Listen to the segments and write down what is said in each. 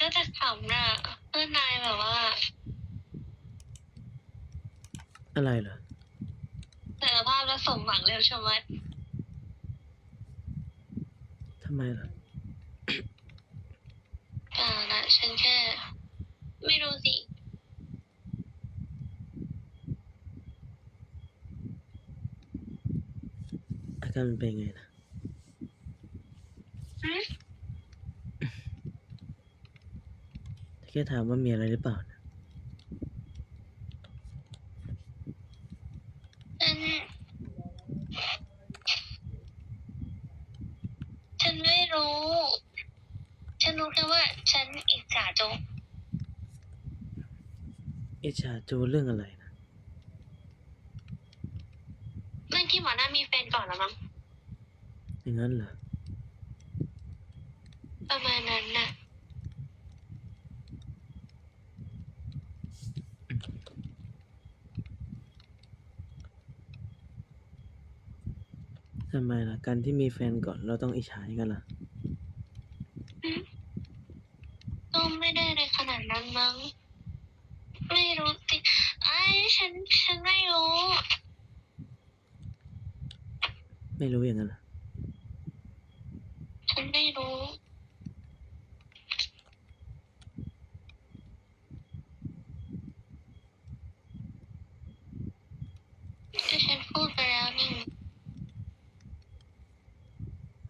ก็จะขำน่ะเพื่อนนายแบบว่าอะไรเหรอสารภาพแล้วสมหวังเร็วชะมัดทำไมเหรออ่านะฉันแค่ ไม่รู้สิ อาการมันเป็นไงนะ หืม แค่ถามว่ามีอะไรหรือเปล่านะฉันฉันไม่รู้ ฉันรู้แค่ว่า ฉันอิจฉาโจกอิจฉาจูเรื่องอะไรนะ เรื่องที่หมอหน้ามีแฟนก่อนแล้วมั้งอย่างนั้นเหรอ ประมาณนั้นน่ะำไมล่ะ การที่มีแฟนก่อนเราต้องอิจฉาอย่างนั้นล่ะก็ไม่ได้อะไรขนาดนั้นมั้ง ไม่รู้สิไอ้ฉัน ฉันไม่รู้ ไม่รู้อย่างนั้นเหรอฉันไม่รู้ ก็ฉันพูดไปแล้วนี่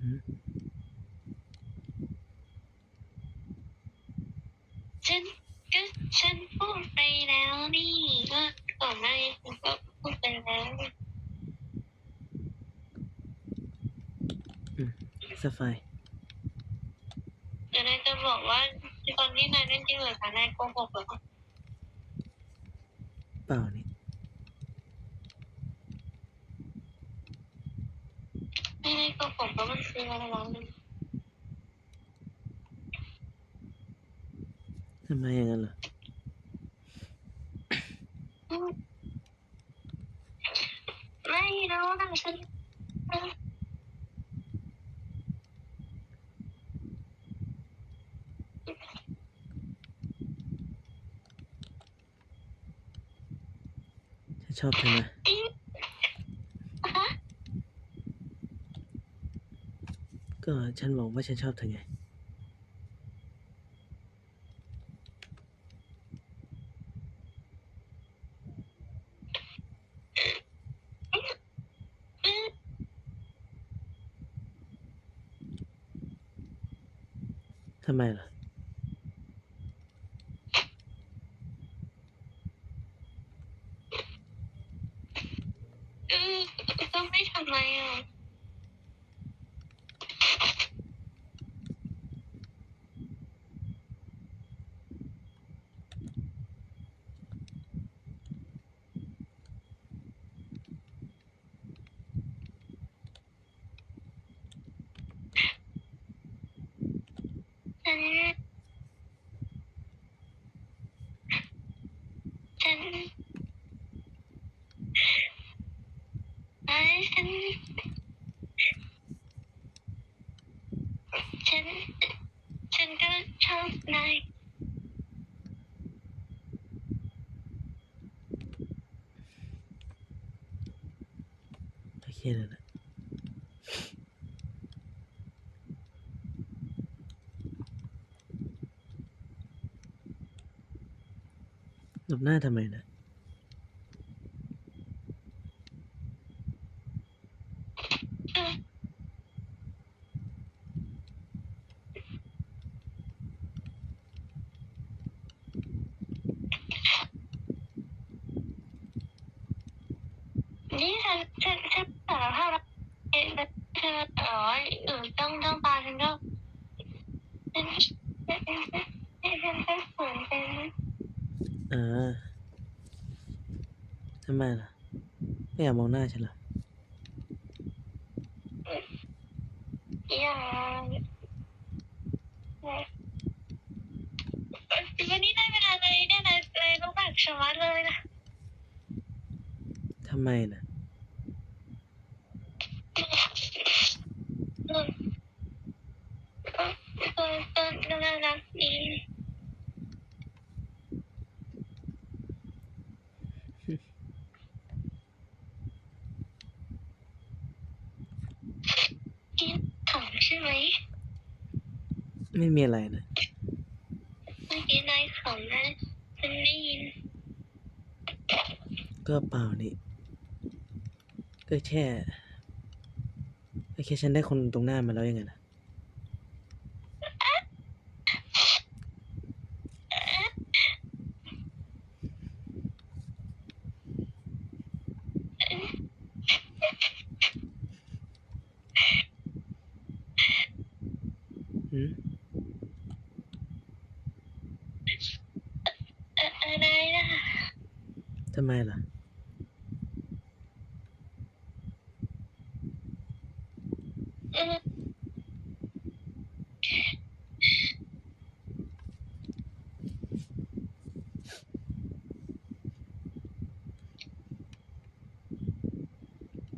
หืม ฉันก็ฉันพูดไปแล้วนี่ก็ก่อนหน้านี้ฉันก็พูดไปแล้ว สไฟร์เดี๋ยวนายจะบอกว่าตอนที่นายเล่นจริงหรือคะนายโกหกเหรอเปล่านี่ไม่ได้โกหกเพราะมันคืออะไรวะทำไมอย่างนั้นเหรอ ไม่รู้นะฉัน ฉัน ชอบเธอนะฮะก็ฉันบอกว่าฉันชอบเธอไงอืมทำไมล่ะ เออก็ไม่ทำไมอะ ฉัน ฉันไอ้ฉัน ฉัน ฉันก็ชอบนาย โอเคเลยนะหลบหน้าทำไมนะ เออนี่ฉันฉันฉันสารภาพแล้วเอ๊ะแล้วเธอเอ๋อเออต้องต้องตาฉันก็ฉันฉันฉันฉันฉันฉันฝืนเป็นอ่าทำไมล่ะ ไม่อยากมองหน้าฉันเหรออยางวันนี้ได้เวลาเลยเนี่ยนะเลยต้องแบบชวัดเลยนะทำไมล่ะ เออเออเออน่ารักดี ช่ ไหม ไม่มีอะไรนะเมื่อกี้นายขำนะฉันได้ยิน ก็เปล่านี่ ก็แค่ก็แค่ฉันได้คนตรงหน้ามาแล้วยังไงนะ หืม เอ่ออะไรนะ ทำไมล่ะอืม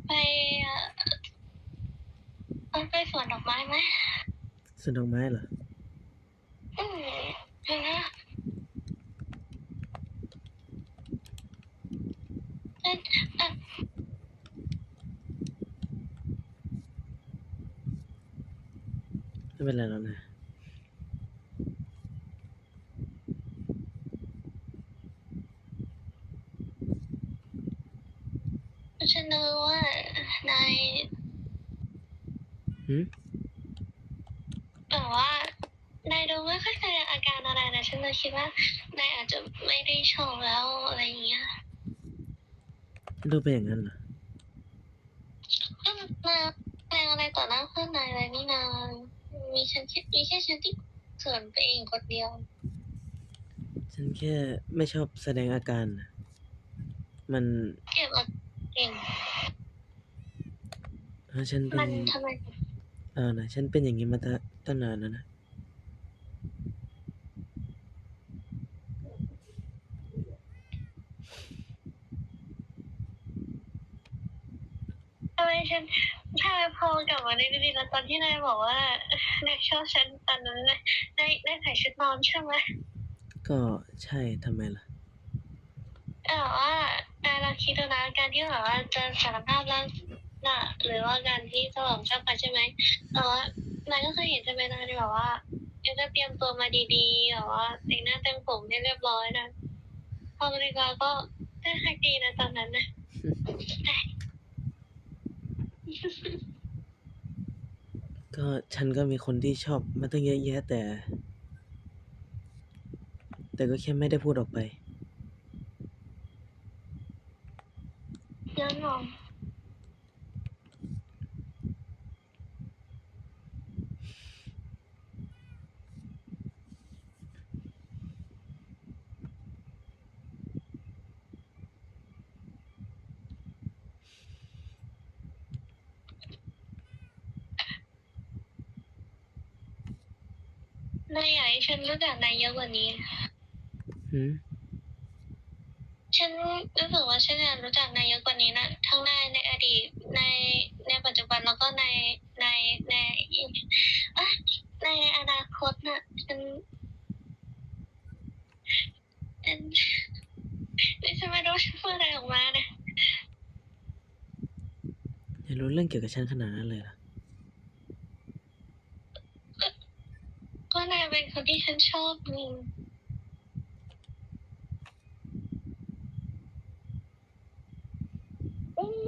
ไปเอ่อเอาไปสวนดอกไม้ไหม สวนดอกไม้เหรอ อืมเห็นไหมเอ่อเอ่อ ไม่เป็นไรแล้วนะฉันรู้ว่านายหืมแบบว่านายดูไม่ค่อยแสดงอาการอะไรนะฉันเลยคิดว่านายอาจจะไม่ได้ชอบแล้วอะไรอย่างเงี้ยดูเป็นอย่างนั้นเหรอก็มาแสดงอะไรต่อหน้าเพื่อนนายอะไรนี่นา มีฉันคิดมีแค่ฉันที่เขินไปเองคนเดียว ฉันแค่ไม่ชอบแสดงอาการน่ะมันเก็บเอาเก่งเออฉันเป็มันนทำไม เออนะฉันเป็นอย่างนี้มาตั้งตั้งนานแล้วนะ ไมฉันทำไมพอกลับมาในดีๆแล้วตอนที่นายบอกว่านายชอบฉันตอนนั้นนายนายนายใส่ชุดนอนใช่ไหมก็ใช่ทำไมล่ะ แต่ว่านายลองคิดดูนะการที่แบบว่าจะสารภาพแล้วน่ะหรือว่าการที่จะบอกชอบกันใช่ไหมแต่ว่านายก็เคยเห็นใช่ไหมนายที่แบบว่าเอ็จะเตรียมตัวมาดีๆแบบว่าแต่งหน้าแต่งผมให้เรียบร้อยนะพอมาดีกว่าก็ได้ฮักดีนะตอนนั้นนะ ก็ฉันก็มีคนที่ชอบมาตั้งเยอะแยะแต่ แต่ก็แค่ไม่ได้พูดออกไปย้อนอง นายอยากให้ฉัน รู้จักนายเยอะกว่านี้ หืมฉันรู้สึกว่าฉันอยากรู้จักนายเยอะกว่านี้นะ ทั้งในในอดีตในในปัจจุบันแล้วก็ในในในเอ้ยในอนาคตน่ะฉันฉันฉันไม่รู้จะพูดอะไรออกมานะอยากรู้เรื่องเกี่ยวกับฉันขนาดนั้นเลยเหรอ ก็นาย เป็นคนที่ฉันชอบนี่อืม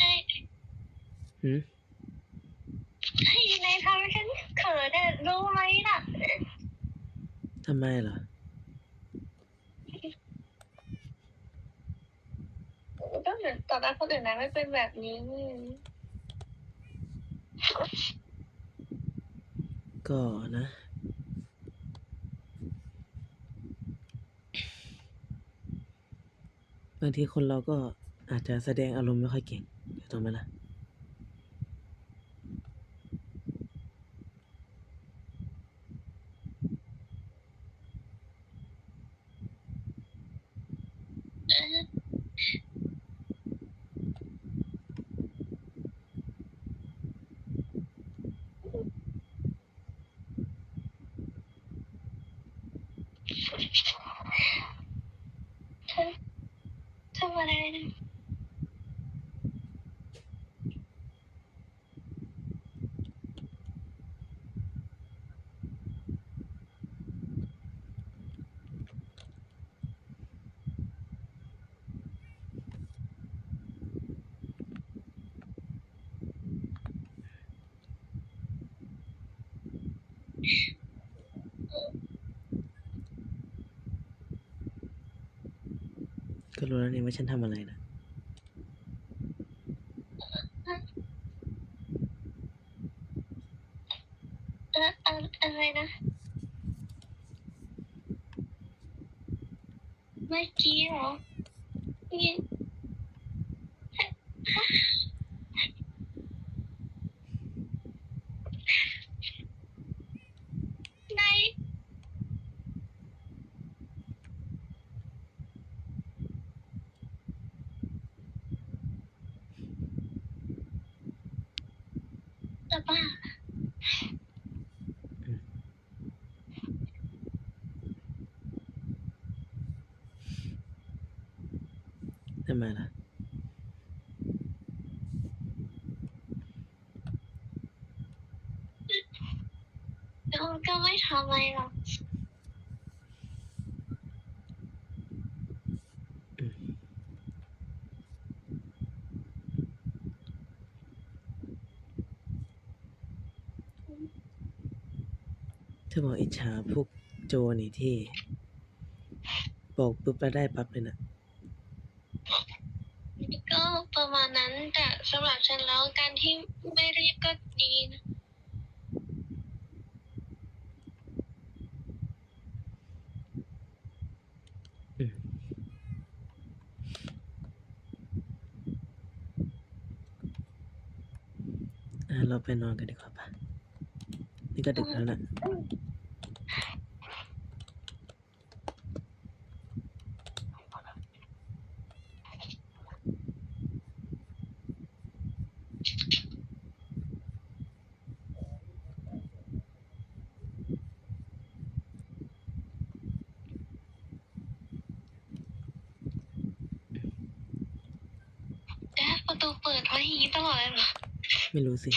นาย หืมเฮ้ยนายทำให้ฉันเขินอะรู้ไหมล่ะทำไมเหรอก็เหมือนตอนนั้นคนอื่นนายไม่เป็นแบบนี้นี่ก็นะ บางทีคนเราก็อาจจะแสดงอารมณ์ไม่ค่อยเก่งถูกไหมล่ะ เออ อะไรนะ ก็รู้แล้วนี่ว่าฉันทำอะไรนะ เอออะอะไรนะ เมื่อกี้เหรอนี่ จะบ้า ทำไมล่ะ เขาก็ไม่ทำอะไรหรอก เธอบอกอิจฉาพวกโจนี่ที่ บอกปุ๊บแล้วได้ปั๊บเลยนะก็ประมาณนั้นแต่สำหรับฉันแล้วการที่ไม่รีบก็ดีนะอะเราไปนอนกันดีกว่าปะ นี่ก็ดึกแล้วนะเอ๊ะประตูเปิดไว้อย่างนี้ตลอดเลยเหรอ ไม่รู้สิ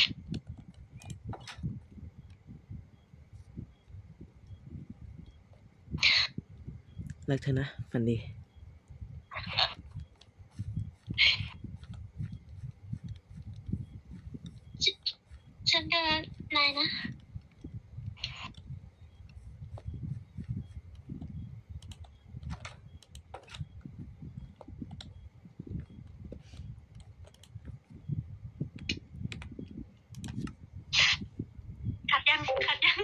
รักเธอนะฝันดีฉันก็รักนายนะขัดยังขัดยัง